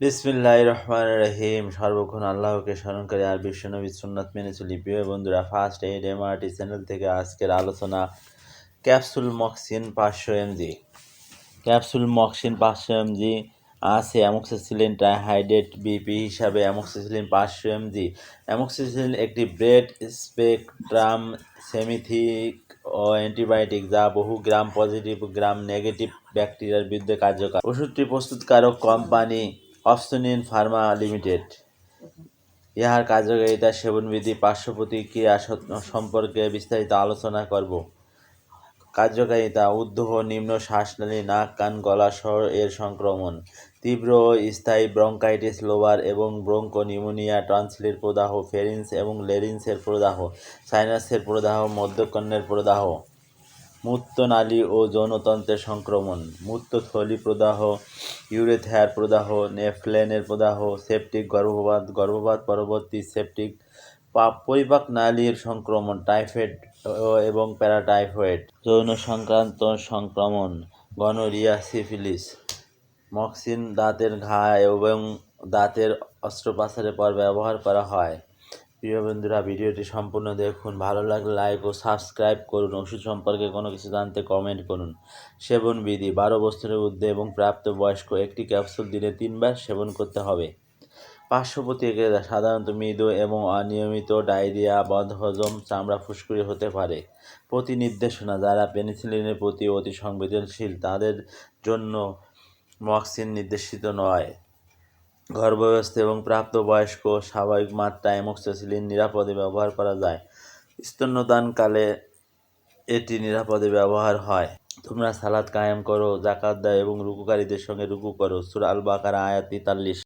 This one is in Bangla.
বিসমিল্লাহ রহমান রহিম। সর্বক্ষণ আল্লাহকে স্মরণকারী আর বিশ্বনবী সুন্নাত মেনে চলি। প্রিয় বন্ধুরা ফার্স্ট এইড এমআরটি চ্যানেল থেকে আজকের আলোচনা ক্যাপসুল মক্সিন পাঁচশো এমজি ক্যাপসুল মক্সিন পাঁচশো এমজি আছে অ্যামোক্সিসিলিন ট্রাইহাইড্রেট বিপি হিসাবে অ্যামোক্সিসিলিন পাঁচশো এমজি অ্যামোক্সিসিলিন একটি ব্রেড স্পেকট্রাম সেমিথিক ও অ্যান্টিবায়োটিক যা বহু গ্রাম পজিটিভ গ্রাম নেগেটিভ ব্যাকটেরিয়ার বিরুদ্ধে কার্যকর। ওষুধটি প্রস্তুতকারক কোম্পানি অপসনিন ফার্মা লিমিটেড। ইহার কার্যকারিতা সেবনবিধি পার্শ্ব প্রতিক্রিয়া সম্পর্কে বিস্তারিত আলোচনা করব। কার্যকারিতা ঊর্ধ্ব নিম্ন শ্বাসনালী, নাক, কান, গলা সহ এর সংক্রমণ, তীব্র স্থায়ী ব্রঙ্কাইটিস, লোবার এবং ব্রঙ্কো নিউমোনিয়া টনসিলের প্রদাহ, ফেরিন্স এবং লেরিন্সের প্রদাহ, সাইনাসের প্রদাহ, মধ্যকর্ণের প্রদাহ। মূত্রনালী ও যৌনতন্ত্রের সংক্রমণ। মূত্রথলি প্রদাহ ইউরেথ্যার প্রদাহ, নেফ্লেনের প্রদাহ, সেপটিক গর্ভপাত গর্ভপাত পরবর্তী সেপটিক পরিপাক নালীর সংক্রমণ, টাইফয়েড এবং প্যারাটাইফয়েড। যৌন সংক্রান্ত সংক্রমণ গনোরিয়া সিফিলিস মক্সিন দাঁতের ঘা এবং দাঁতের অস্ত্রোপচারের পর ব্যবহার করা হয়। প্রিয় বন্ধুরা, ভিডিওটি সম্পূর্ণ দেখুন। ভালো লাগলে লাইক ও সাবস্ক্রাইব করুন। ওষুধ সম্পর্কে কোনো কিছু জানতে কমেন্ট করুন। সেবন বিধি, বারো বছরের ঊর্ধ্বে এবং প্রাপ্ত বয়স্ক, একটি ক্যাপসুল দিনে তিনবার সেবন করতে হবে। পার্শ্ব প্রতিক্রিয়া সাধারণত মৃদু এবং অনিয়মিত ডায়রিয়া, বদহজম, চামড়া ফুসকুড়ি হতে পারে। প্রতি নির্দেশনা যারা পেনিসিলিনের প্রতি অতি সংবেদনশীল, তাদের জন্য মক্সিন নির্দেশিত নয়। গর্ভাবস্থা এবং প্রাপ্তবয়স্ক স্বাভাবিক মাত্রায় অ্যামোক্সিসিলিন নিরাপদে ব্যবহার করা যায়। স্তন্যদানকালে এটি নিরাপদে ব্যবহার হয়। তোমরা সালাদ কায়েম করো জাকাত দাও এবং রুকুকারীদের সঙ্গে রুকু করো। সুরা আল বাকারা আয়াত তেতাল্লিশ।